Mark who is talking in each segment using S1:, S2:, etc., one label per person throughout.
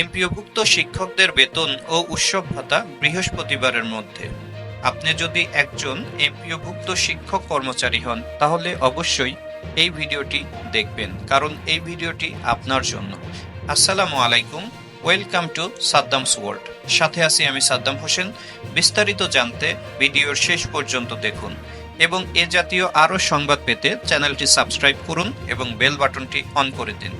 S1: এমপিওভুক্ত শিক্ষকদের বেতন ও উৎসব ভাতা বৃহস্পতিবারের মধ্যে। আপনি যদি একজন এমপিওভুক্ত শিক্ষক কর্মচারী হন, তাহলে অবশ্যই এই ভিডিওটি দেখবেন, কারণ এই ভিডিওটি আপনার জন্য। আসসালামু আলাইকুম, ওয়েলকাম টু সাদ্দামস ওয়ার্ল্ড। সাথে আছি আমি সাদ্দাম হোসেন। বিস্তারিত জানতে ভিডিওর শেষ পর্যন্ত দেখুন এবং এ জাতীয় আরও সংবাদ পেতে চ্যানেলটি সাবস্ক্রাইব করুন এবং বেল বাটনটি অন করে দিন।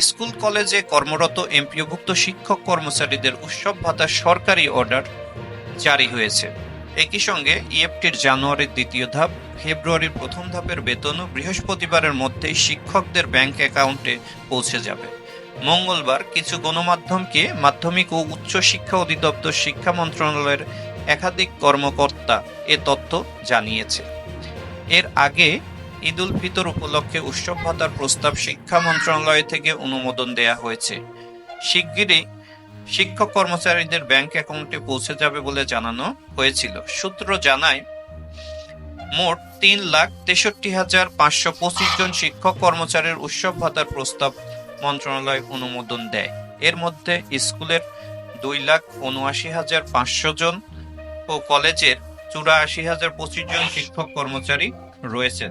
S1: স্কুল, কলেজে কর্মরত এমপিওভুক্ত শিক্ষক কর্মচারীদের উৎসব ভাতা সরকারি অর্ডার জারি হয়েছে। একই সঙ্গে ইএফটির জানুয়ারির দ্বিতীয় ধাপ, ফেব্রুয়ারির প্রথম ধাপের বেতনও বৃহস্পতিবারের মধ্যেই শিক্ষকদের ব্যাংক অ্যাকাউন্টে পৌঁছে যাবে। মঙ্গলবার কিছু গণমাধ্যমকে মাধ্যমিক ও উচ্চ শিক্ষা অধিদপ্তর শিক্ষা মন্ত্রণালয়ের একাধিক কর্মকর্তা এ তথ্য জানিয়েছে। এর আগে ঈদ উল ফিতর উপলক্ষে উৎসব ভাতার প্রস্তাব শিক্ষা মন্ত্রণালয় থেকে অনুমোদন দেয়া হয়েছে। শিগগিরই শিক্ষক কর্মচারীদের ব্যাংক অ্যাকাউন্টে পৌঁছে যাবে বলে জানানো হয়েছিল। সূত্র জানায়, মোট তিন লাখ তেষট্টি হাজার পাঁচশো পঁচিশ জন শিক্ষক কর্মচারীর উৎসব ভাতার প্রস্তাব মন্ত্রণালয় অনুমোদন দেয়। এর মধ্যে স্কুলের দুই লাখ উনআশি হাজার পাঁচশো জন ও কলেজের চুরাশি হাজার পঁচিশ জন শিক্ষক কর্মচারী রয়েছেন।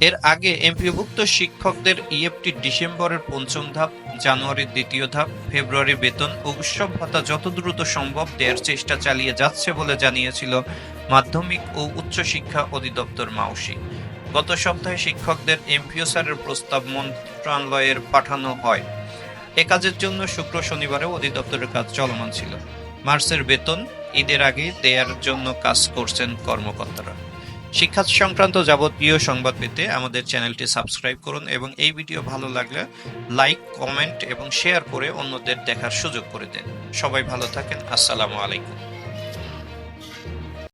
S1: এর আগে এমপিভুক্ত শিক্ষকদের ইএফটি ডিসেম্বরের পঞ্চম ধাপ, জানুয়ারির দ্বিতীয় ধাপ, ফেব্রুয়ারি বেতন ও উৎসব ভাতা যত দ্রুত সম্ভব দেওয়ার চেষ্টা চালিয়ে যাচ্ছে বলে জানিয়েছিল মাধ্যমিক ও উচ্চশিক্ষা অধিদপ্তর মাউসি। গত সপ্তাহে শিক্ষকদের এমপিও স্যারের প্রস্তাব মন্ত্রণালয়ের পাঠানো হয়। এ কাজের জন্য শুক্র শনিবারেও অধিদপ্তরের কাজ চলমান ছিল। মার্চের বেতন ঈদের আগে দেওয়ার জন্য কাজ করছেন কর্মকর্তারা। শিক্ষা সংক্রান্ত যাবতীয় সংবাদ পেতে আমাদের চ্যানেলটি সাবস্ক্রাইব করুন এবং এই ভিডিও ভালো লাগলে লাইক, কমেন্ট এবং শেয়ার করে অন্যদের দেখার সুযোগ করে দেন। সবাই ভালো থাকেন। আসসালামু আলাইকুম।